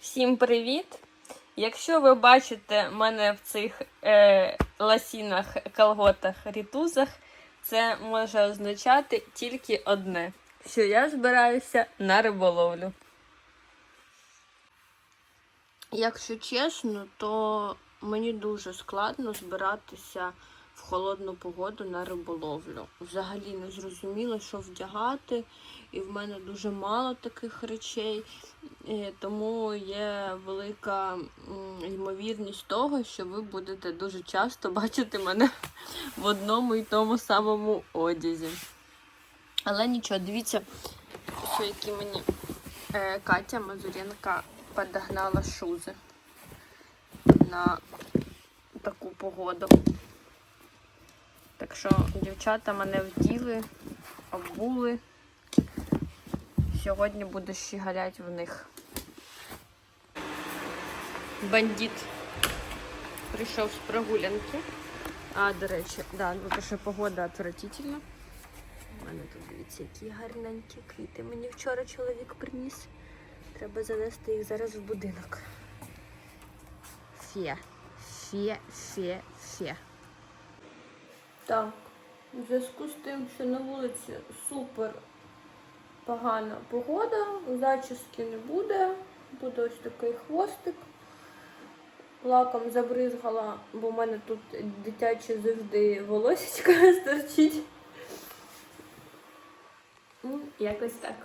Всім привіт! Якщо ви бачите мене в цих е, ласінах, колготах, рітузах, це може означати тільки одне: що я збираюся на риболовлю. Якщо чесно, то мені дуже складно збиратися в холодну погоду на риболовлю. Взагалі не зрозуміло, що вдягати, і в мене дуже мало таких речей. Е, Тому є велика ймовірність того, що ви будете дуже часто бачити мене в одному і тому самому одязі. Але нічого, дивіться, що які мені е, Катя Мазуренка подогнала шузи на таку погоду. Так що дівчата мене вділи, обули. Сьогодні буду щеголять в них. Бандит прийшов з прогулянки. А, до речі, да, ну що погода отвратительна. У мене тут дивіться, які гарненькі квіти. Мені вчора чоловік приніс. Треба занести їх зараз в будинок. Фе. Фе, фе, фе. Так, в зв'язку з тим, що на вулиці супер погана погода, зачіски не буде, буде ось такий хвостик. Лаком забризгала, бо в мене тут дитяче завжди волосечко стерчить. Ну, якось так.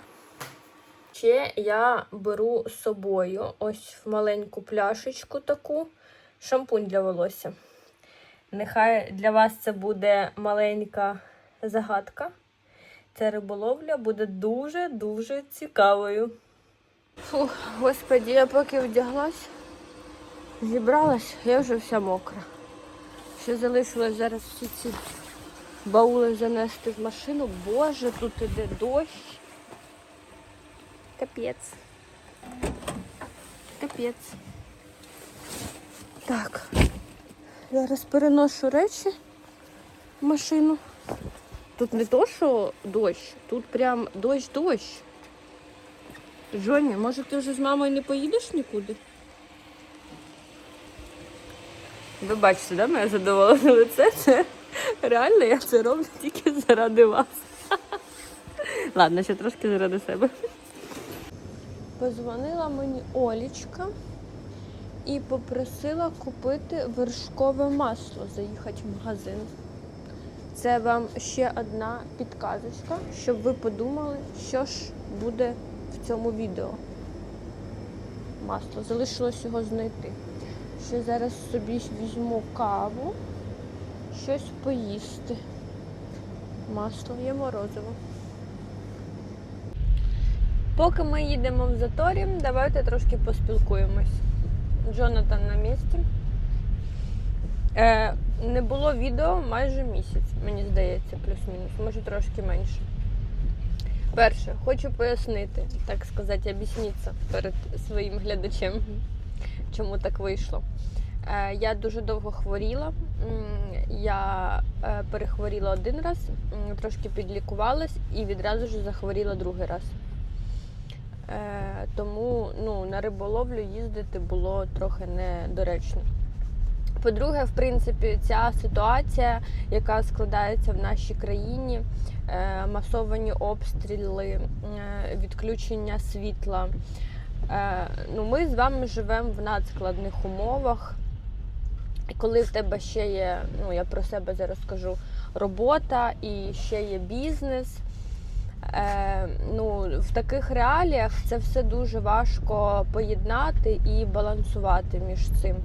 Ще я беру з собою ось в маленьку пляшечку таку шампунь для волосся. Нехай для вас це буде маленька загадка. Ця риболовля буде дуже-дуже цікавою. Фух, господі, я поки вдяглась, зібралась, я вже вся мокра. Ще залишилось зараз всі ці баули занести в машину. Боже, тут іде дощ. Капець. Капець. Так. Зараз переношу речі в машину. Тут не то, що дощ, тут прям дощ-дощ. Жоня, може ти вже з мамою не поїдеш нікуди? Ви бачите, да, моє задоволене лице? Це реально я це роблю тільки заради вас. Ладно, ще трошки заради себе. Позвонила мені Олічка і попросила купити вершкове масло, заїхати в магазин. Це вам ще одна підказочка, щоб ви подумали, що ж буде в цьому відео. Масло. Залишилось його знайти. Ще зараз собі візьму каву, щось поїсти. Масло є морозиво. Поки ми їдемо в заторі, давайте трошки поспілкуємось. Джонатан на місці. Е, не було відео майже місяць, мені здається, плюс-мінус, може трошки менше. Перше, хочу пояснити, так сказати, об'яснитися перед своїм глядачем, чому так вийшло. Е, я дуже довго хворіла. Я е, перехворіла один раз, трошки підлікувалась і відразу ж захворіла другий раз. Е, тому ну, на риболовлю їздити було трохи недоречно. По-друге, в принципі, ця ситуація, яка складається в нашій країні, е, масовані обстріли, е, відключення світла. Е, ну, ми з вами живемо в надскладних умовах. Коли в тебе ще є, ну я про себе зараз скажу, робота і ще є бізнес. Е, ну, в таких реаліях це все дуже важко поєднати і балансувати між цим.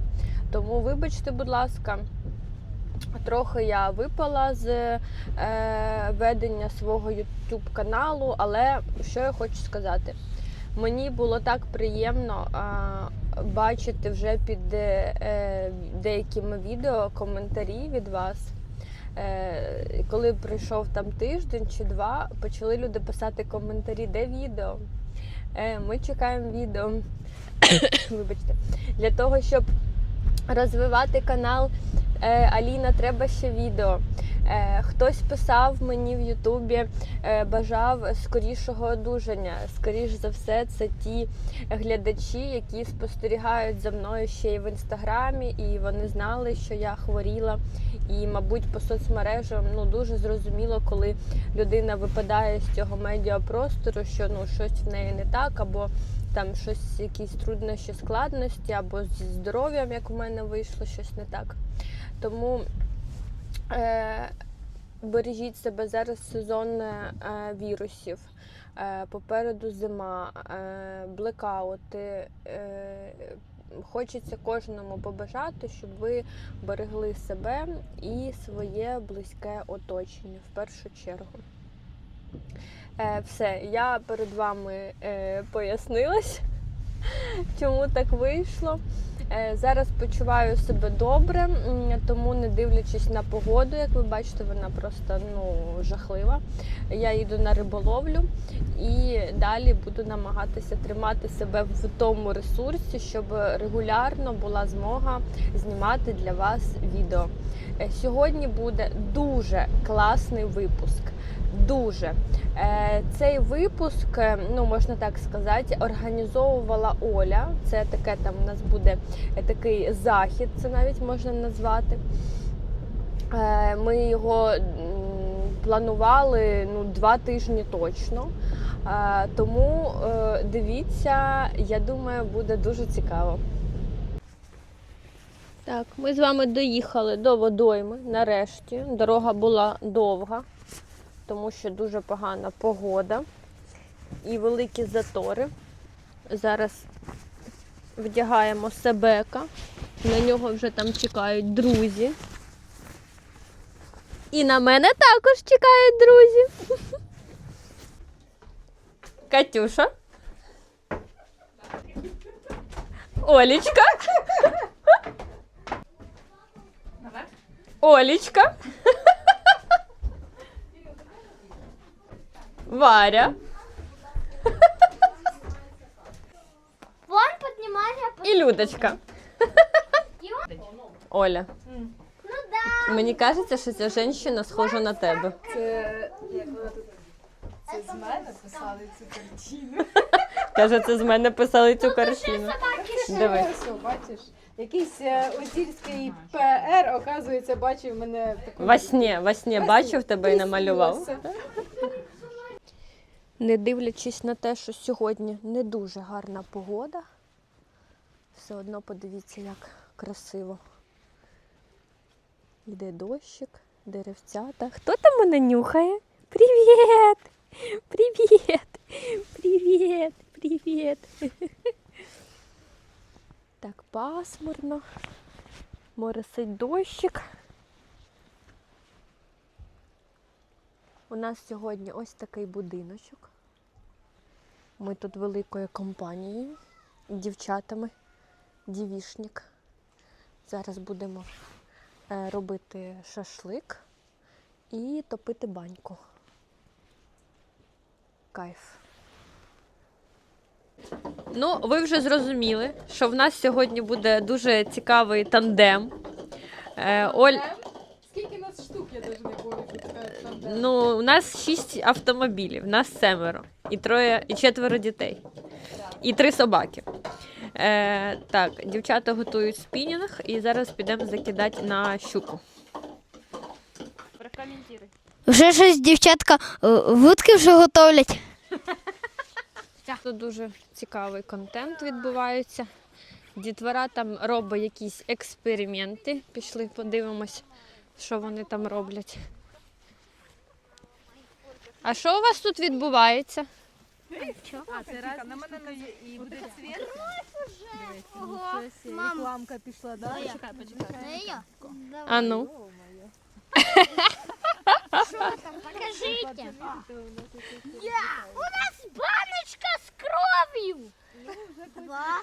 Тому, вибачте, будь ласка, трохи я випала з е, ведення свого YouTube каналу, але що я хочу сказати? Мені було так приємно е, бачити вже під е, деякими відео коментарі від вас. Е, коли пройшов там тиждень чи два, почали люди писати коментарі, де відео. Е, ми чекаємо відео. Вибачте, для того, щоб розвивати канал е, Аліна, треба ще відео. Е, Хтось писав мені в Ютубі, е, бажав скорішого одужання. Скоріш за все, це ті глядачі, які спостерігають за мною ще й в інстаграмі, і вони знали, що я хворіла. І, мабуть, по соцмережам ну дуже зрозуміло, коли людина випадає з цього медіапростору, що ну щось в неї не так, або там щось, якісь труднощі, складності, або зі здоров'ям, як у мене вийшло, щось не так. Тому бережіть себе зараз сезон е, вірусів. Е, попереду зима, е, блекаути. Е, хочеться кожному побажати, щоб ви берегли себе і своє близьке оточення в першу чергу. Е, все, я перед вами е, пояснилась, чому так вийшло. Е, зараз почуваю себе добре, тому не дивлячись на погоду, як ви бачите, вона просто ну, жахлива. Я йду на риболовлю і далі буду намагатися тримати себе в тому ресурсі, щоб регулярно була змога знімати для вас відео. Е, Сьогодні буде дуже класний випуск. Дуже Е, цей випуск, е, ну можна так сказати, організовувала Оля. Це таке там у нас буде такий захід, це навіть можна назвати. Е, Ми його планували ну, два тижні точно. Тому дивіться, я думаю, буде дуже цікаво. Так, ми з вами доїхали до водойми нарешті. Дорога була довга, тому що дуже погана погода і великі затори. Зараз вдягаємо себека. На нього вже там чекають друзі. І на мене також чекають друзі. Катюша. Олічка. Олічка. Варя. Вон поднимали, а І Людочка. Оля. Ну да. Мені кажеться, що ця жінка схожа на тебе. Це як вона тут. Це з мене писали цю картину. Каже, це з мене писали цю картину. Диви. Бачиш. Якийсь е, Озірський ПР, оказується, бачив мене в такому. Во сні, во сні бачив тебе і намалював. Не дивлячись на те, що сьогодні не дуже гарна погода, все одно подивіться, як красиво. Йде дощик, деревцята. Хто там мене нюхає? Привіт! Привіт! Привіт! Привіт! Так пасмурно. Моросить дощик. У нас сьогодні ось такий будиночок. Ми тут великою компанією, дівчатами, дівішник. Зараз будемо е, робити шашлик і топити баньку. Кайф. Ну, ви вже зрозуміли, що в нас сьогодні буде дуже цікавий тандем. Е, Оль, Скільки нас штук, я навіть не помню, тут така там. Ну, у нас шість автомобілів, нас семеро, і троє, і четверо дітей, і три собаки. Е, так, дівчата готують спінінг і зараз підемо закидати на щуку. Прокоментуй. Вже щось дівчатка е, вудки вже готовлять. Тут дуже цікавий контент відбувається. Дітвора там робить якісь експерименти. Пішли, подивимось, що вони там роблять. А що у вас тут відбувається? А, це раз на мене і буде цвіт. Ого, Рекламка пішла, да? Почекай, почекай. А ну. Що там? Покажите. У нас баночка з кров'ю. Два.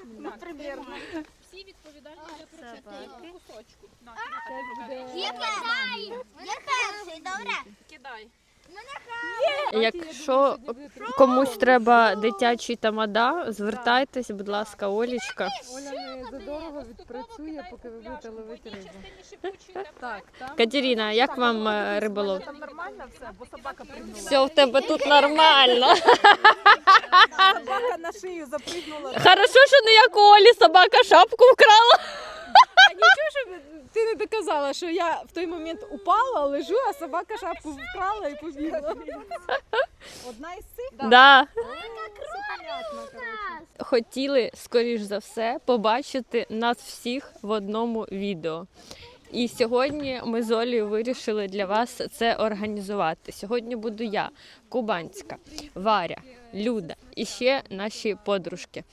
Всі відповідальні за Собаки. кусочку. Я кидаю. Я перший, добре? Кидай. Якщо комусь треба дитячий тамада, звертайтесь, будь ласка, Олічка. Оля не задорого відпрацює, поки ви будете ловити рибу. Так, там. Катерина, як вам е, риболов? Там нормально все, бо собака пригнула. Все в тебе тут нормально. Собака на шию запригнула. Хорошо, що не як у Олі собака шапку вкрала. Нічого, що ти не доказала, що я в той момент упала, лежу, а собака шапку вкрала і побігла. Одна із цих? Да. Хотіли, скоріш за все, побачити нас всіх в одному відео. І сьогодні ми з Олею вирішили для вас це організувати. Сьогодні буду я, Кубанська, Варя, Люда і ще наші подружки.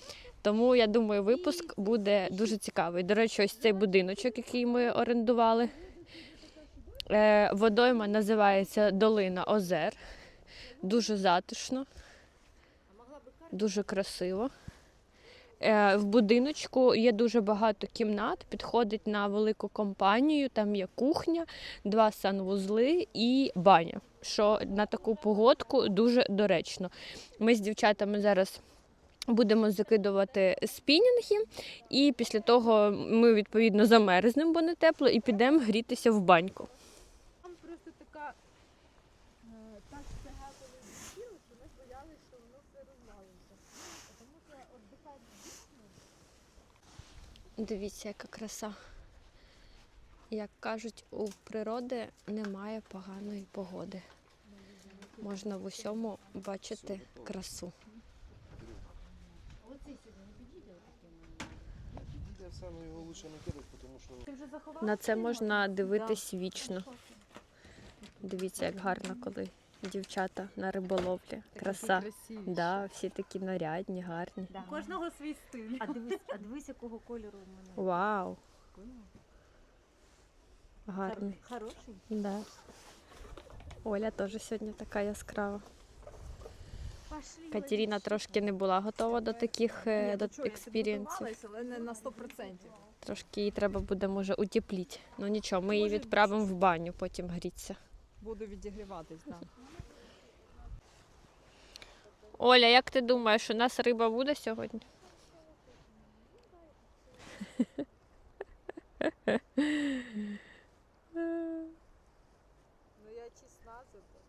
Тому я думаю, випуск буде дуже цікавий. До речі, ось цей будиночок, який ми орендували. Е, Водойма називається Долина Озер. Дуже затишно, дуже красиво. Е, В будиночку є дуже багато кімнат, підходить на велику компанію. Там є кухня, два санвузли і баня. Що на таку погодку дуже доречно. Ми з дівчатами зараз будемо закидувати спінінги, і після того ми відповідно замерзнемо, бо не тепло, і підемо грітися в баньку. Там просто така е, так цега коли що ми боялися, що воно все розвалиться. Тому що віддихати Дивіться, яка краса. Як кажуть, у природи немає поганої погоди. Можна в усьому бачити красу. Я саме його лучше не кидати, тому що На це можна дивитись вічно. Дивіться, як гарно, коли дівчата на риболовлі. Краса. Да, всі такі нарядні, гарні. У кожного свій стиль. А дивись, а дивись, якого кольору у мене. Вау! Гарний. Хороший. Да. Оля теж сьогодні така яскрава. Катерина трошки не була готова до таких е, до експірієнсів. але не на 100%. Трошки її треба буде, може, утепліти. Ну нічого, ми її відправимо в баню, потім гріться. Буду відігріватись, так. Оля, як ти думаєш, у нас риба буде сьогодні? Ну я чесна зато.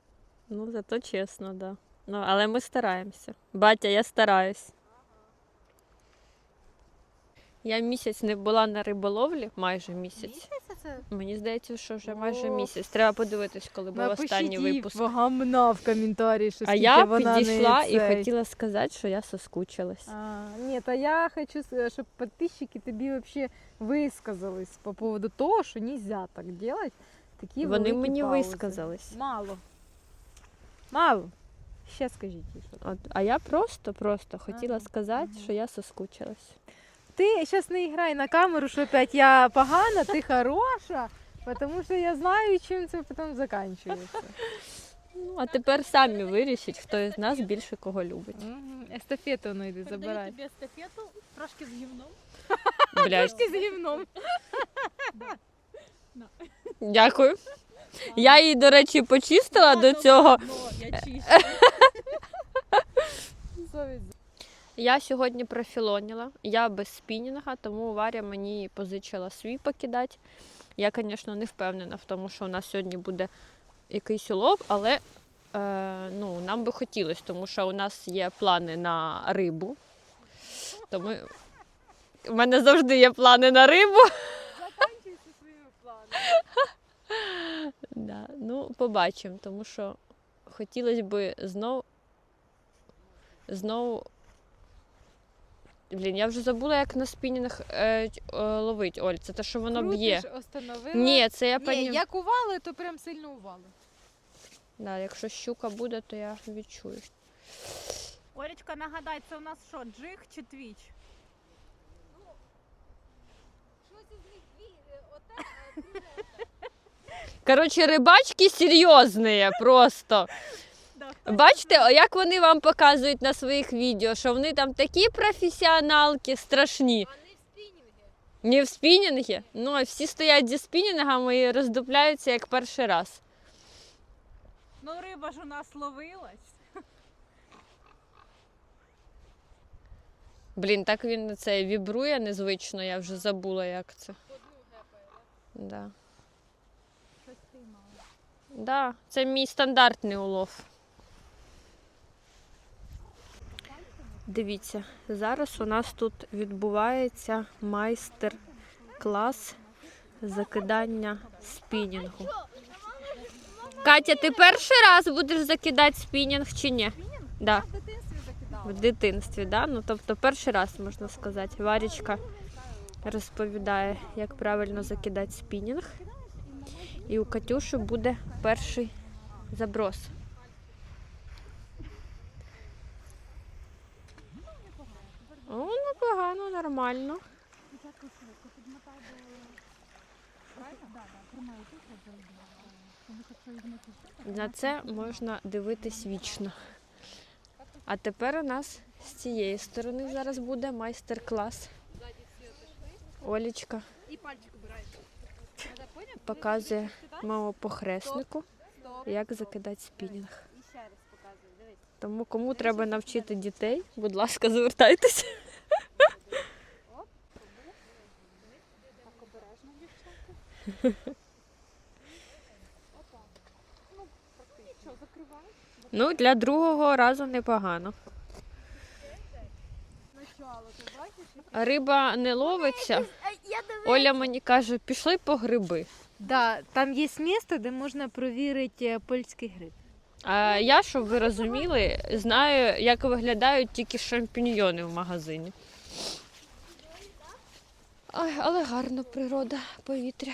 Ну, зато чесно, так. Да. Ну, але ми стараємося. Батя, я стараюсь. Я місяць не була на риболовлі, майже місяць. це? Мені здається, що вже майже місяць. Треба подивитись, коли був останній випуск. гамна в коментарі, що А скільки я вона підійшла не і цей. хотіла сказати, що я соскучилась. А, ні, та я хочу, с- щоб підписчики тобі вообще висказались по поводу того, що нельзя так делать. Такі Вони великі мені паузи. висказались. Мало. Мало. Ще скажіть їй. От, а я просто, просто хотіла Ага, сказати, ага. що я соскучилась. Ти зараз не грай на камеру, що опять я погана, ти хороша, тому що я знаю, чим це потім закінчується. Ну, а тепер самі вирішіть, хто із нас більше кого любить. Мгм. Естафету ну йди, Передаю забирай. тобі естафету, трошки з гівном. Блядь, з гівном. дякую. Я її, до речі, почистила до цього. Я Я сьогодні профілоніла. Я без спінінга, тому Варя мені позичила свій покидати. Я, звісно, не впевнена в тому, що у нас сьогодні буде якийсь улов, але е, ну, нам би хотілося, тому що у нас є плани на рибу. Тому у мене завжди є плани на рибу. Да, ну, побачимо, тому що хотілося б знов. Знов. Блін, я вже забула, як на спінінг е, е, ловить, Оль. Це те, що воно б'є. Остановила. Ні, це я Ні, пані. як ували, то прям сильно ували. Да, якщо щука буде, то я відчую. Олечка, нагадай, це у нас що, джиг чи твіч? Коротше, рибачки серйозні просто. Бачите, як вони вам показують на своїх відео, що вони там такі професіоналки страшні. Не в спінінгі? Ну, а всі стоять зі спінінгами і роздупляються як перший раз. Ну, риба ж у нас ловилась. Блін, так він це вібрує незвично, я вже забула, як це. Да. Да, це мій стандартний улов. Дивіться, зараз у нас тут відбувається майстер-клас закидання спінінгу. Катя, ти перший раз будеш закидати спінінг чи ні? Да. В дитинстві да? Ну, тобто перший раз можна сказати. Варічка розповідає, як правильно закидати спінінг. І у Катюші буде перший заброс. О, непогано, нормально. На це можна дивитись вічно. А тепер у нас з цієї сторони зараз буде майстер-клас. Олічка показує моєму похреснику, як закидати спінінг. Тому кому треба навчити дітей, будь ласка, звертайтеся. Ну, для другого разу непогано. Риба не ловиться. Оля мені каже, пішли по гриби. Да, там є місце, де можна провірити е, польський гриб. А я, щоб ви розуміли, знаю, як виглядають тільки шампіньйони в магазині. Ой, але гарна природа, повітря.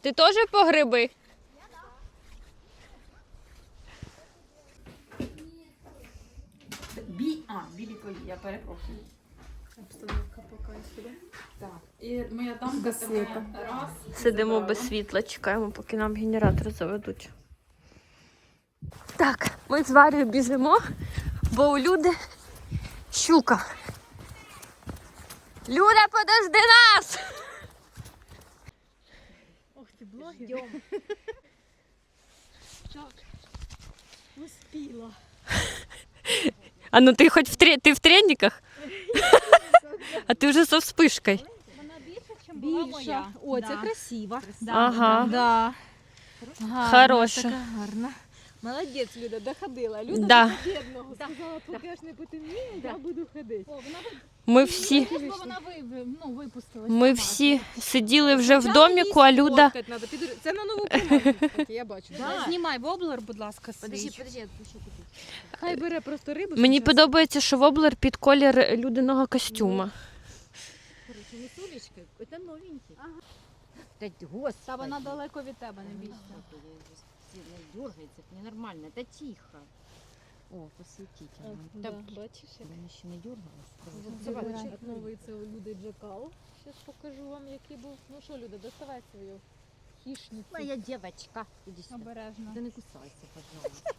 Ти теж по гриби? А, білі твої, я перепрошую. Обстановка поки сюди. Так. І моя дамка така раз. Сидимо без світла, чекаємо, поки нам генератор заведуть. Так, ми з Варією біжимо, бо у люди щука. Люда, подожди нас! Ох ти, блогер. Успіла. А ну ти хоч в, тре... ти в трениках? А ти вже со вспышкой. Вона більша, ніж була моя. О, це Да. красиво. Ага. Да. Гарна, Хороша. така гарна. Молодець, Люда, доходила. Люда Да. до бідного сказала, поки аж не потемніє, я буду ходити. О, вона Ми всі, Бо вона ви, ви- ну, випустилась. ми всі сиділи вже в доміку, а Люда. Фоткать надо, підр- Це на нову кстати, я бачу. Да. Знімай воблер, будь ласка, Подожди, Хай бере просто рибу. Мені подобається, що воблер під колір людиного костюма. Короче, Висулечка, це новенький. Та господи. Та вона далеко від тебе, не бійся. Дергається, це ненормально. Та тихо. О, посвітіть. Да, Та бачиш, як вони ще не дергалися. Це новий це у Люди Джакал. Зараз покажу вам, який був. Ну що, Люда, доставай свою хищницю. Моя дівчинка. Іди сюди. Обережно. Ти не кусайся, пожалуйста.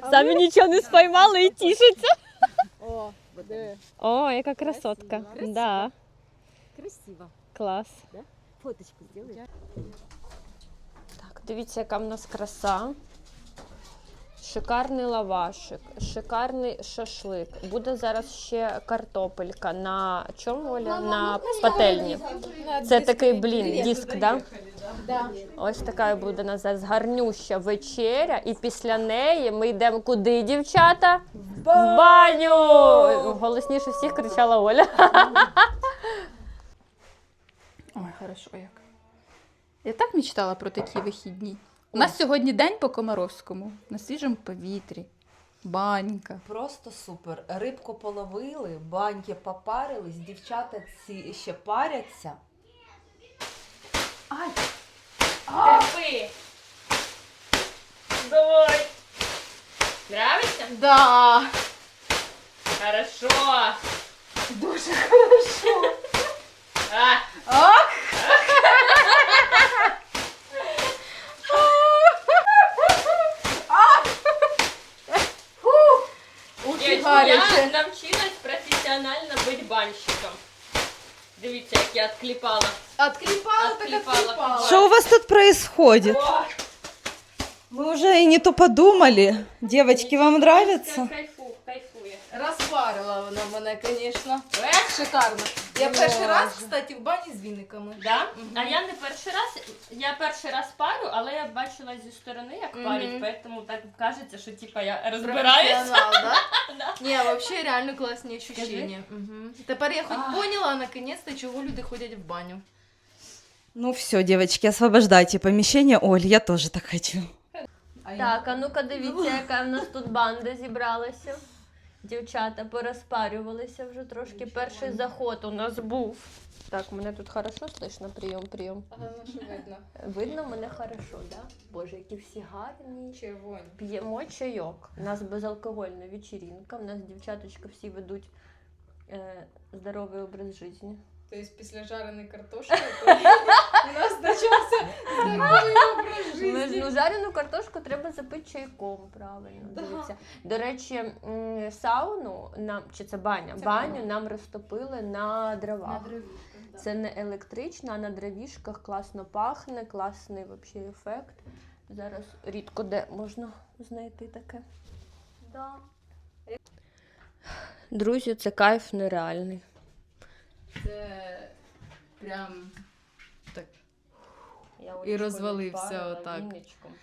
Самі нічого не спіймали і тішаться. О, диви. О, яка красотка. Красиво. Да, Красиво. клас. Фоточку зробиш? Так, дивіться, яка в нас краса. Шикарний лавашик, шикарний шашлик. Буде зараз ще картопелька на чому Оля? На пательні. Це такий блін, диск, да? Ось така буде нас зараз гарнюща вечеря, і після неї ми йдемо куди, дівчата? В баню! Голосніше всіх кричала Оля. Ой, хорошо як. Я так мечтала про такі вихідні. У нас сьогодні день по Комаровському, на свіжому повітрі, банька. Просто супер. Рибку половили, баньки попарились, дівчата ці ще паряться. Ай! Терпи! Давай! Нравится? Да! Хорошо! Дуже хорошо! А, Отклепала, я відкліпала. отклепала. Что у вас тут происходит? О, Мы уже и не то подумали. Девочки, вам нравится? Кайфу, кайфую. Распарила вона мене, звісно. Ех, шикарно. Я перший раз, кстати, в бані з віниками. Да? А я не перший раз, я перший раз парю, але я бачила зі сторони, як Мгм. парять, тому так кажеться, що типа я розбираюсь. Да? Да. Ні, взагалі реально класні ощущення. Угу. Тепер я хоч поняла, наконец-то, чого люди ходять в баню. Ну все, девочки, освобождайте помещение. Оль, я тоже так хочу. Так, а ну-ка дивіться, яка в нас тут банда зібралася. Дівчата порозпарювалися вже трошки. Перший заход у нас був. Так, мене тут хорошо слышно, прийом, прийом. Ага, ну що видно. Видно мене хорошо, да? Боже, які всі гарні. Червоні. П'ємо чайок. У нас безалкогольна вечірінка. У нас дівчаточка всі ведуть е, здоровий образ життя. Тобто після жареної картошки у нас почався здоровий образ життя. ну, жарену картошку треба запити чайком, правильно. Дивіться. До речі, м, сауну нам чи це баня? Це баню баня. нам розтопили на дровах. Це не електрична, а на дровішках класно пахне, класний вообще ефект. Зараз рідко де можна знайти таке. Да. Друзі, це кайф нереальний. Це прям так. Я І розвалився отак.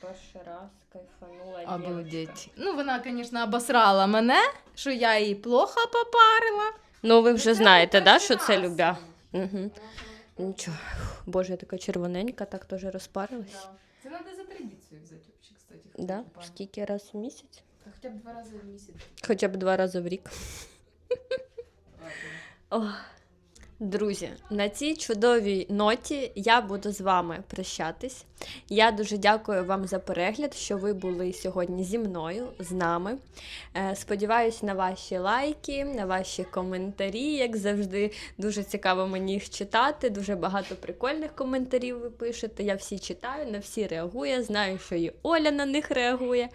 перший раз кайфанула. Обалдеть. Ну, вона, звісно, обосрала мене, що я її плохо попарила. Ну, ви вже знаєте, да, що це любя? Угу. Нічого. Боже, я така червоненька, так теж розпарилась. Це треба за традицію взяти, кстати. Да? Скільки раз в місяць? Хоча б два рази в місяць. Хоча б два рази в рік. Ох. Друзі, на цій чудовій ноті я буду з вами прощатись. Я дуже дякую вам за перегляд, що ви були сьогодні зі мною, з нами. Е, Сподіваюсь на ваші лайки, на ваші коментарі. Як завжди, дуже цікаво мені їх читати. Дуже багато прикольних коментарів ви пишете. Я всі читаю, на всі реагую. Знаю, що і Оля на них реагує.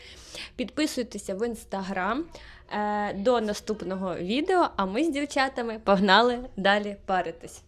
Підписуйтеся в інстаграм. Е, До наступного відео, а ми з дівчатами погнали далі паритись.